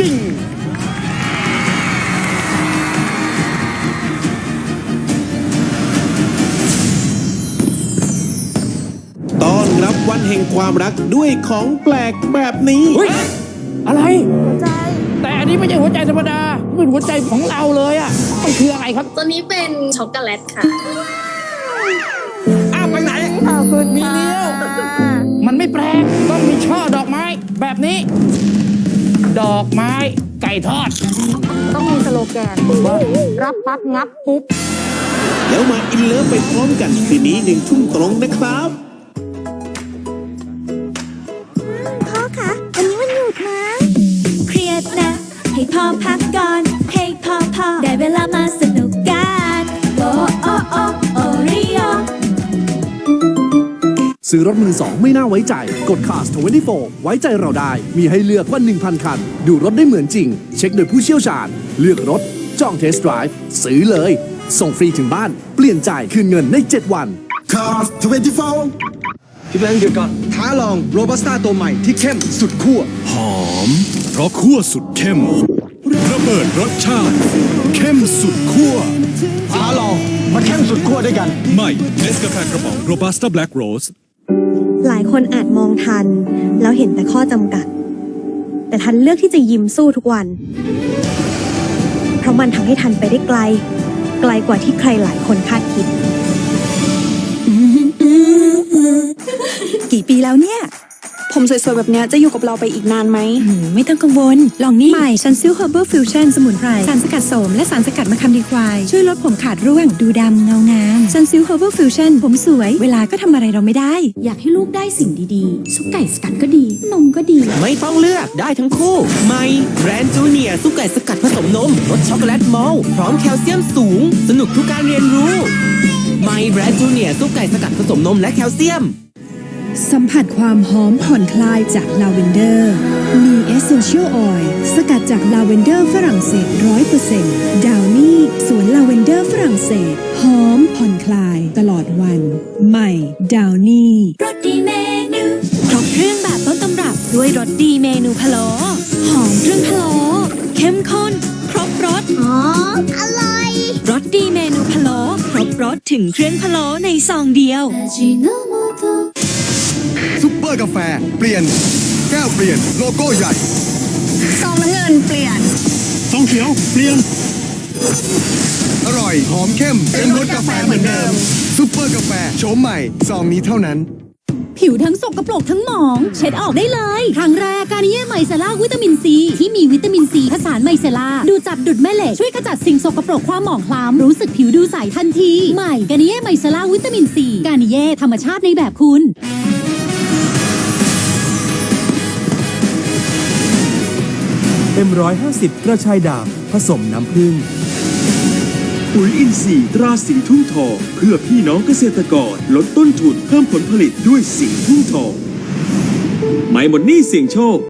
จริงต้อนรับวันแห่งความรักด้วยของแปลกแบบนี้ เฮ้ย อะไรแต่อันนี้ไม่ใช่หัวใจธรรมดาเป็นหัวใจของเราเลยอะ มันคืออะไรครับ ตัวนี้เป็นช็อกโกแลตค่ะอ้าวไปไหน ขอบคุณมีค่ะเลี้ยวมันไม่แปลกต้องมีช่อดอกไม้แบบนี้ ดอกไม้ไก่ทอด ต้องมีสโลแกน รับปั๊บงับปุ๊บ แล้วมาอินเลิฟไปพร้อมกันคืนนี้หนึ่งทุ่มตรงนะครับ พ่อคะวันนี้วันหยุดนะ เครียดนะ ให้พ่อพักก่อน ให้พ่อพอได้เวลามาส ซื้อรถมือสองไม่น่าไว้ใจ กด Cars 24 ไว้ใจเราได้ มีให้เลือกกว่า 1,000 คัน ดูรถได้เหมือนจริง เช็คโดยผู้เชี่ยวชาญ เลือกรถ จองเทส t d ไ i v e ซื้อเลย ส่งฟรีถึงบ้าน เปลี่ยนจ่ายคืนเงินใน 7 วัน Cars 24พี่แบงค์หยุดก่อนท้าลองโรบัสต้าตัวใหม่ที่เข้มสุดขั้วหอม เพราะคั่วสุดเข้มระเบิดรสชาติ เข้มสุดคั่วท้าลองมาเข้มสุดขั้วด้วยกันใหม่เนสกาแฟกระป๋องโรบัสต้าแบล็กโรส หลายคนอาจมองทัน แล้วเห็นแต่ข้อจำกัด แต่ทันเลือกที่จะยิ้มสู้ทุกวัน เพราะมันทำให้ทันไปได้ไกล ไกลกว่าที่ใครหลายคนคาดคิด กี่ปีแล้วเนี่ย ผมสวยๆ แบบเนี้ยจะอยู่กับเราไปอีกนานไหมไม่ต้องกังวล ลองนี่ใหม่ซันซิลเ h อร์เบอร์ฟิวชั่นสมุนไพร สารสกัดโสม และสารสกัดมะขามดีควาย ช่วยลดผมขาดร่วง ดูดำเงางามซันซิลเ h อร์เบอร์ฟิวชั่นผมสวย เวลาก็ทำอะไรเราไม่ได้ อยากให้ลูกได้สิ่งดีๆ ซุปไก่สกัดก็ดี นมก็ดี ไม่ต้องเลือกได้ทั้งคู่ใหม่แบรนด์จูเนียร์ซุปไก่สกัดผสมนมรสช็อกโกแลตมอลต์พร้อมแคลเซียมสูง สนุกทุกการเรียนรู้ใหม่แบรนด์จูเนียร์ซุปไก่สกัดผสมนมและแคลเซียม สัมผัสความหอมผ่อนคลายจากลาเวนเดอร์ มีเอเซนเชียลออยล์สกัดจากลาเวนเดอร์ฝรั่งเศสร้อยเปอร์เซ็นต์ดาวนี่สวนลาเวนเดอร์ฝรั่งเศส หอมผ่อนคลายตลอดวัน ใหม่ดาวนี่รสดีเมนูครบเครื่องแบบต้นตำรับด้วยรสดีเมนูพะโล้หอมเครื่องพะโล้เข้มข้น ครบรสอ๋ออร่อยรสดีเมนูพะโล้ครบรสถึงเครื่องพะโล้ในซองเดียวซุปเปอ ร์กาแฟ เปลี่ยน แก้วเปลี่ยน โลโก้ใหญ่ซองน้ำเงินเปลี่ยนซองเขียวเปลี่ยน อร่อยหอมเข้มเป็นรสกาแฟเหมือนเดิมซุปเปอร์กาแฟโฉมใหม่ซองนี้เท่านั้น ผิวทั้งสกปรกทั้งหมอง เช็ดออกได้เลยครั้งแรกการนิเย่ไมเซล่าวิตามินซี ที่มีวิตามินซีผสานไมเซล่าดูจับดุดแม่เหล็กช่วยขจัดสิ่งสกปรกความหมองคล้ำรู้สึกผิวดูใสทันที ใหม่การนิเย่ไมเซล่าวิตามินซีการนิเย่ธรรมชาติในแบบคุณ M150 กระชายด่างผสมน้ำผึ้งปุ๋ยอินทรีย์ตราสีทุ่งทองเพื่อพี่น้องเกษตรกรลดต้นทุนเพิ่มผลผลิตด้วยสีทุ่งทองไม่หมดหนี้เสี่ยงโชค